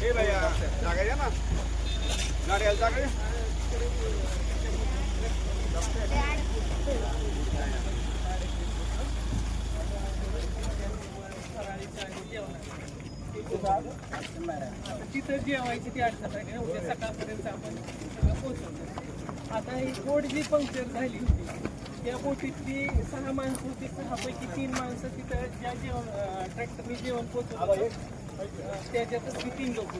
हे भैया जागा द्या ना. गाड्याला जागा तिथं जेवायची ती अडचण आहे ना उद्या सकाळपर्यंत आपण सगळं पोहोचवतो. आता ही बोट जी पंक्चर झाली होती त्या बोटीतली सहा माणसं होती सहापैकी तीन माणसं तिथं ज्या जेवण ट्रॅक्टरने जेवण पोहोचवलं त्याच्यातच ती तीन लोक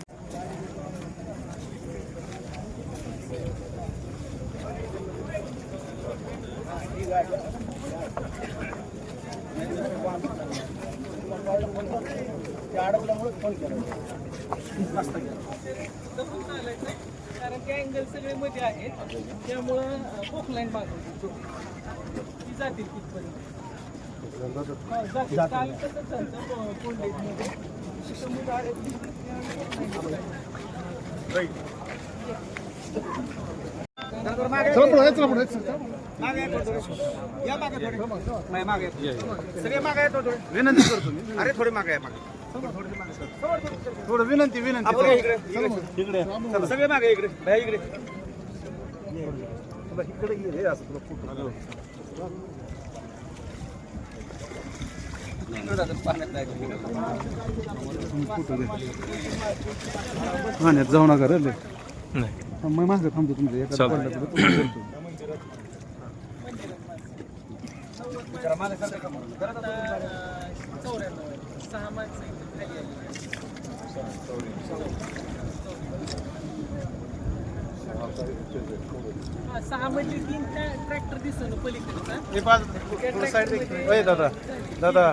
जपून चालायचं कारण ते अँगल सगळे मध्ये आहेत. त्यामुळं पोकलाईन मागवली. ती जातील तिथपर्यंत. काल तसंच झालं को- विनंती करतो मी अरे थोडे मागे या मागे थोडं विनंती इकडे सगळे मागे इकडे. भैया इकडे इकडे असं पाण्यात जाऊ नका रे. मग माझं थांबतो तुमचं पडलं तर करतो. आहे. सहा माणसं इथे खाली आली. हा, सहा म्हणजे तीन ट्रॅक्टर दिसतो ना पलीकडचा हे दादा दादा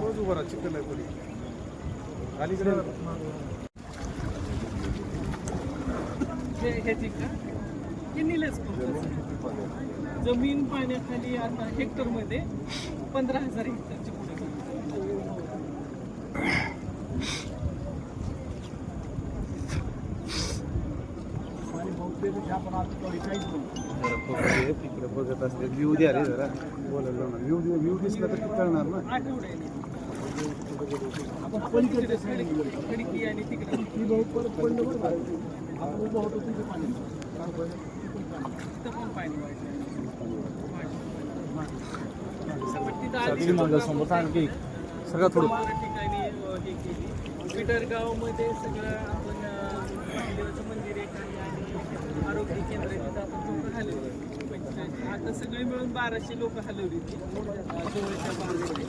रोज उभा राहा चिकन आहे कोणी अलीकडे हे ह्याची का हे निलेच जमीन पाण्याखाली आता हेक्टरमध्ये पंधरा हजार हेक्टरची पुढे तिकडे बघत असते. व्ह्यू द्या रे जरा. बोलायला व्ह्यू व्ह्यू दिसला तर कळणार ना. आपण पलीकडे खडकी आणि तिकडे. तिथं पण. पाणी वाढलं तिथं आधी सगळं थोडं. ठिकाणी हे केली. पिटरगावमध्ये सगळं आपण अ, महादेवाचं मंदिर एक आहे आणि आरोग्य केंद्र आहे तिथं आपण लोक हलवली. पंचेचाळीस आता सगळे मिळून बाराशे लोक हलवली ती. जवळच्या बाराशे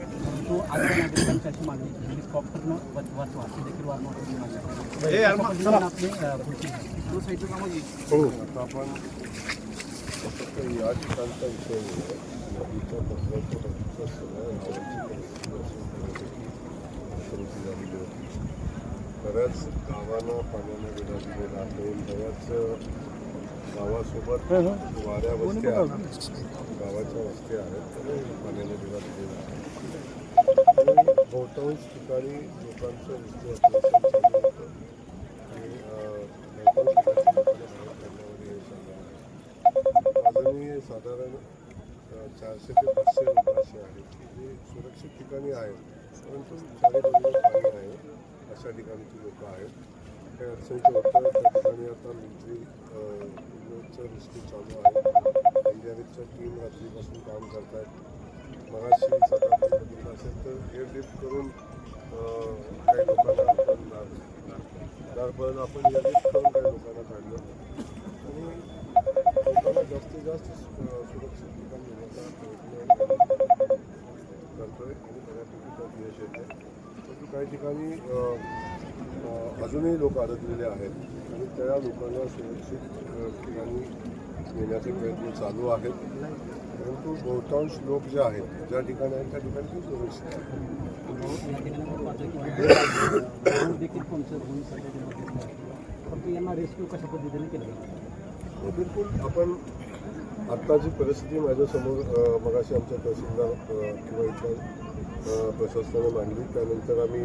तो आजच्या नागरिकांची मागणी हेलिकॉप्टरनं वाचवा अशी देखील वारंवार. हे. आपले. हो आपण फक्त या ठिकाणचा विषय नदीच्या सगळ्या झालेली होती बऱ्याच गावांना पाण्याने वेढा दिलेला आहे बऱ्याच गावासोबत वाऱ्या वस्त्या गावाच्या वस्त्या आहेत. पाण्याने वेढा दिलेला आहे बहुतांश ठिकाणी लोकांचं वस्ती ठिकाणी साधारण चारशे ते पाचशे लोक असे आहेत. की जे सुरक्षित ठिकाणी आहेत परंतु चारीबाजूला पाणी आहे अशा ठिकाणची लोक आहेत. काही अडचणीचं होतं त्या ठिकाणी आता मिलिटरी चालू आहे एनडीआरएफच्या टीम रात्रीपासून काम करत आहेत मगाशी जर आपण असेल तर एअरलिफ्ट करून काही लोकांना आपण आपण एअरलिफ्ट करून काही लोकांना अजूनही लोक अडकलेले आहेत आणि त्या लोकांना सुरक्षित ठिकाणी नेण्याचे प्रयत्न चालू आहेत. परंतु बहुतांश लोक जे आहेत ज्या ठिकाणी आहेत त्या ठिकाणी ते सुरक्षित आहेत. देखील यांना रेस्क्यू कशा पद्धतीने केलं बिलकुल. आपण आत्ताची परिस्थिती माझ्यासमोर मगाशी आमच्या तहसीलदार किंवा इतर प्रशासनाने मांडली. त्यानंतर आम्ही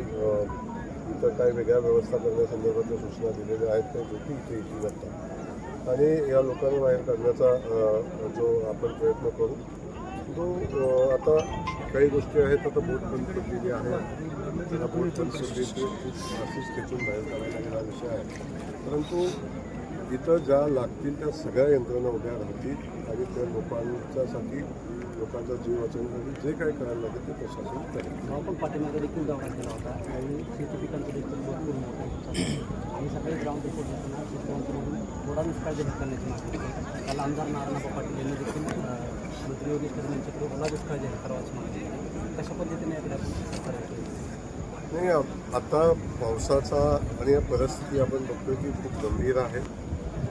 तर काही काय वेगळ्या व्यवस्था करण्यासंदर्भातल्या सूचना दिलेल्या आहेत त्या गोष्टी इथे इथे आता आणि या लोकांना बाहेर काढण्याचा जो आपण प्रयत्न करू तो आता काही गोष्टी आहेत आता बोट बंद पडलेली आहे. बोट बंद पडलेली खूप अशीच खेचून बाहेर काढायला गेला विषय आहे. परंतु इथं ज्या लागतील त्या सगळ्या यंत्रणा उभ्या राहतील आणि त्या लोकांच्यासाठी लोकांचा जीव वाचवण्यासाठी जे काय करायला लागेल ते प्रशासन करेल. आपण पाठीमागे देखील दौरा केला होता त्यावेळी शेती पिकांचं देखील भरपूर मोठं. आणि सकाळी ग्राउंड रिपोर्ट असताना शेतकऱ्यांकडून थोडा दुष्काळ जाहीर करण्याची मागणी केली. काल आमदार नारायणबाबा पाटील यांनी देखील मंत्री योगेश कदम यांच्याकडे ओला दुष्काळ जाहीर करावाची मागणी केली. कशा पद्धतीने याकडे नाही आता पावसाचा आणि या परिस्थिती आपण बघतोय की खूप गंभीर आहे.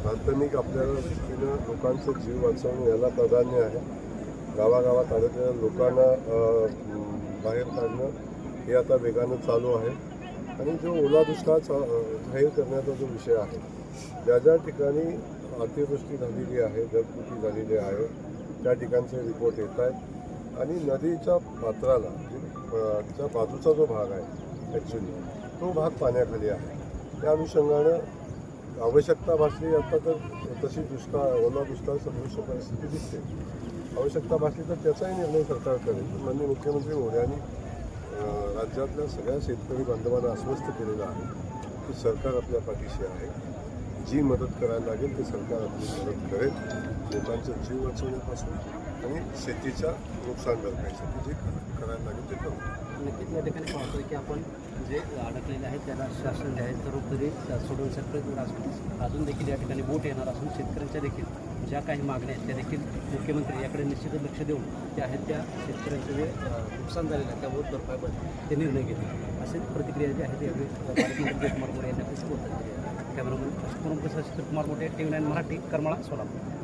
प्राथमिक आपल्याला दृष्टीनं लोकांचं जीव वाचवणं याला प्राधान्य आहे. गावागावात आलेल्या लोकांना बाहेर काढणं हे आता वेगानं चालू आहे. आणि जो ओला दुष्काळ चा- जाहीर करण्याचा जो विषय आहे ज्या ज्या ठिकाणी अतिवृष्टी झालेली आहे जलकृती झालेली आहे त्या ठिकाणचे रिपोर्ट येत आहेत. आणि नदीच्या पात्राला च्या बाजूचा जो भाग आहे ॲक्च्युली तो भाग पाण्याखाली आहे. त्या अनुषंगानं आवश्यकता भासली आता तर तशी दुष्काळ ओला दुष्काळ सदृश परिस्थिती दिसते. आवश्यकता भासली तर त्याचाही निर्णय सरकार करेल. माननीय मुख्यमंत्री मोदयांनी राज्यातल्या सगळ्या शेतकरी बांधवांना अस्वस्थ केलेलं आहे की सरकार आपल्या पाठीशी आहे. जी मदत करायला लागेल ते सरकार आपली मदत करेल. लोकांचा जीव वाचवण्यापासून. आणि शेतीचं नुकसान भरपाईसाठी जे करायला लागेल ते करू. नक्कीच या ठिकाणी पाहतोय की आपण जे अडकलेले आहेत त्याला शासन जे आहे सर्वतरी सोडवण्याचा प्रयत्न असून अजून देखील या ठिकाणी बोट येणार असून शेतकऱ्यांच्या देखील ज्या काही मागण्या आहेत त्या देखील मुख्यमंत्री याकडे निश्चितच लक्ष देऊन त्या आहेत त्या शेतकऱ्यांचं जे नुकसान झालेलं आहे त्यावर भरपाईवर ते निर्णय घेतील. असे प्रतिक्रिया जे आहे यावेळी पालकमंत्री कुमार मोठे यांनी बोलतात कॅमेरामन अशोक प्रसाद कुमार मोठे T V nine Marathi Karmala Solapur.